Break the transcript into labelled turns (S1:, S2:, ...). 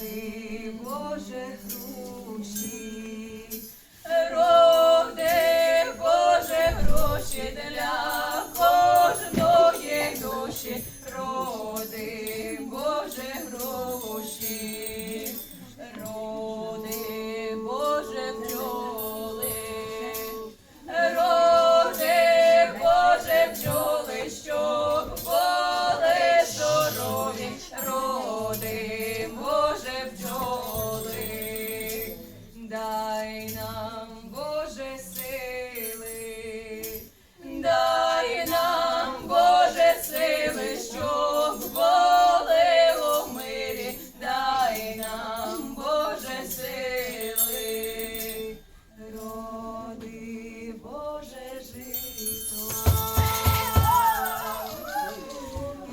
S1: Ти, Боже, груші, роди, Боже, гроші для кожної душі. Spirit.